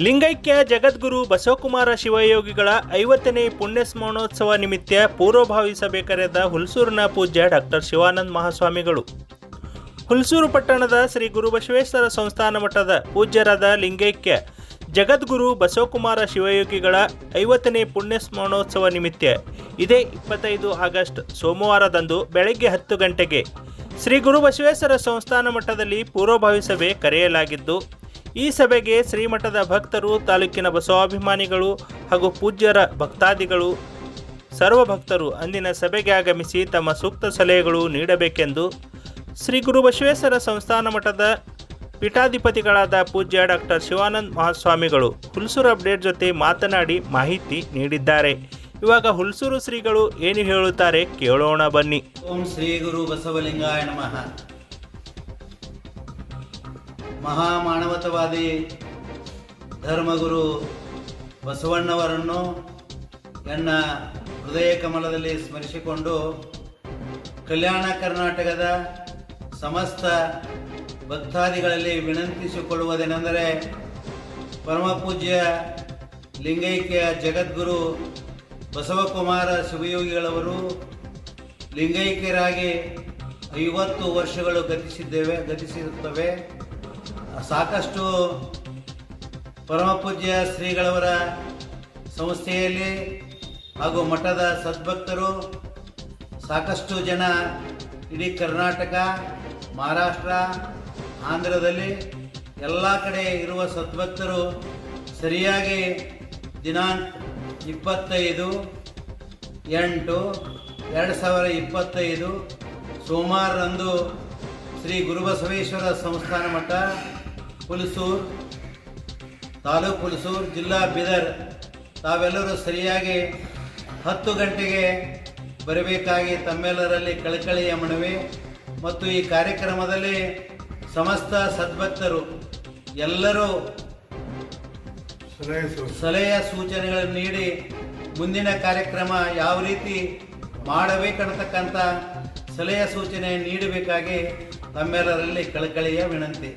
ಲಿಂಗೈಕ್ಯ ಜಗದ್ಗುರು ಬಸವಕುಮಾರ ಶಿವಯೋಗಿಗಳ ಐವತ್ತನೇ ಪುಣ್ಯ ಸ್ಮರಣೋತ್ಸವ ನಿಮಿತ್ತ ಪೂರ್ವಭಾವಿ ಸಭೆ ಕರೆದ ಹುಲ್ಸೂರಿನ ಪೂಜ್ಯ ಡಾಕ್ಟರ್ ಶಿವಾನಂದ ಮಹಾಸ್ವಾಮಿಗಳು. ಹುಲ್ಸೂರು ಪಟ್ಟಣದ ಶ್ರೀ ಗುರು ಬಸವೇಶ್ವರ ಸಂಸ್ಥಾನ ಮಠದ ಪೂಜ್ಯರಾದ ಲಿಂಗೈಕ್ಯ ಜಗದ್ಗುರು ಬಸವಕುಮಾರ ಶಿವಯೋಗಿಗಳ ಐವತ್ತನೇ ಪುಣ್ಯ ಸ್ಮರಣೋತ್ಸವ ನಿಮಿತ್ತ ಇದೇ ಇಪ್ಪತ್ತೈದು ಆಗಸ್ಟ್ ಸೋಮವಾರದಂದು ಬೆಳಗ್ಗೆ ಹತ್ತು ಗಂಟೆಗೆ ಶ್ರೀ ಗುರು ಬಸವೇಶ್ವರ ಸಂಸ್ಥಾನ ಮಠದಲ್ಲಿ ಪೂರ್ವಭಾವಿ ಸಭೆ ಕರೆಯಲಾಗಿದ್ದು ಈ ಸಭೆಗೆ ಶ್ರೀಮಠದ ಭಕ್ತರು, ತಾಲೂಕಿನ ಬಸವಾಭಿಮಾನಿಗಳು ಹಾಗೂ ಪೂಜ್ಯರ ಭಕ್ತಾದಿಗಳು, ಸರ್ವ ಭಕ್ತರು ಅಂದಿನ ಸಭೆಗೆ ಆಗಮಿಸಿ ತಮ್ಮ ಸೂಕ್ತ ಸಲಹೆಗಳು ನೀಡಬೇಕೆಂದು ಶ್ರೀ ಗುರು ಬಸವೇಶ್ವರ ಸಂಸ್ಥಾನ ಮಠದ ಪೀಠಾಧಿಪತಿಗಳಾದ ಪೂಜ್ಯ ಡಾಕ್ಟರ್ ಶಿವಾನಂದ ಮಹಾಸ್ವಾಮಿಗಳು ಹುಲ್ಸೂರು ಅಪ್ಡೇಟ್ ಜೊತೆ ಮಾತನಾಡಿ ಮಾಹಿತಿ ನೀಡಿದ್ದಾರೆ. ಇವಾಗ ಹುಲ್ಸೂರು ಶ್ರೀಗಳು ಏನು ಹೇಳುತ್ತಾರೆ ಕೇಳೋಣ ಬನ್ನಿ. ಓಂ ಶ್ರೀ ಗುರು ಬಸವಲಿಂಗಾಯ ನಮಃ. ಮಹಾಮಾನವತವಾದಿ ಧರ್ಮಗುರು ಬಸವಣ್ಣವರನ್ನು ನನ್ನ ಹೃದಯ ಕಮಲದಲ್ಲಿ ಸ್ಮರಿಸಿಕೊಂಡು ಕಲ್ಯಾಣ ಕರ್ನಾಟಕದ ಸಮಸ್ತ ಭಕ್ತಾದಿಗಳಲ್ಲಿ ವಿನಂತಿಸಿಕೊಳ್ಳುವುದೇನೆಂದರೆ ಪರಮಪೂಜ್ಯ ಲಿಂಗೈಕ್ಯ ಜಗದ್ಗುರು ಬಸವಕುಮಾರ ಶಿವಯೋಗಿಗಳವರು ಲಿಂಗೈಕ್ಯರಾಗಿ ಐವತ್ತು ವರ್ಷಗಳು ಗತಿಸಿದ್ದೇವೆ, ಗತಿಸಿರುತ್ತವೆ. ಸಾಕಷ್ಟು ಪರಮಪೂಜ್ಯ ಶ್ರೀಗಳವರ ಸಂಸ್ಥೆಯಲ್ಲಿ ಹಾಗೂ ಮಠದ ಸದ್ಭಕ್ತರು ಸಾಕಷ್ಟು ಜನ ಇಡೀ ಕರ್ನಾಟಕ, ಮಹಾರಾಷ್ಟ್ರ, ಆಂಧ್ರದಲ್ಲಿ ಎಲ್ಲ ಕಡೆ ಇರುವ ಸದ್ಭಕ್ತರು ಸರಿಯಾಗಿ ದಿನಾಂಕ ಇಪ್ಪತ್ತೈದು, ಎಂಟು, ಎರಡು ಸಾವಿರ ಇಪ್ಪತ್ತೈದು ಸೋಮವಾರರಂದು ಶ್ರೀ ಗುರುಬಸವೇಶ್ವರ ಸಂಸ್ಥಾನ ಮಠ ಹುಲಸೂರು ತಾಲೂಕು ಹುಲಸೂರು ಜಿಲ್ಲಾ ಬೀದರ್. ತಾವೆಲ್ಲರೂ ಸರಿಯಾಗಿ ಹತ್ತು ಗಂಟೆಗೆ ಬರಬೇಕಾಗಿ ತಮ್ಮೆಲ್ಲರಲ್ಲಿ ಕಳಕಳಿಯ ಮನವಿ ಮತ್ತು ಈ ಕಾರ್ಯಕ್ರಮದಲ್ಲಿ ಸಮಸ್ತ ಸದ್ಭಕ್ತರು ಎಲ್ಲರೂ ಸಲಹೆಯ ಸೂಚನೆಗಳನ್ನು ನೀಡಿ ಮುಂದಿನ ಕಾರ್ಯಕ್ರಮ ಯಾವ ರೀತಿ ಮಾಡಬೇಕನ್ನತಕ್ಕಂಥ ಸಲಹೆಯ ಸೂಚನೆ ನೀಡಬೇಕಾಗಿ ತಮ್ಮೆಲ್ಲರಲ್ಲಿ ಕಳಕಳಿಯ ವಿನಂತಿ.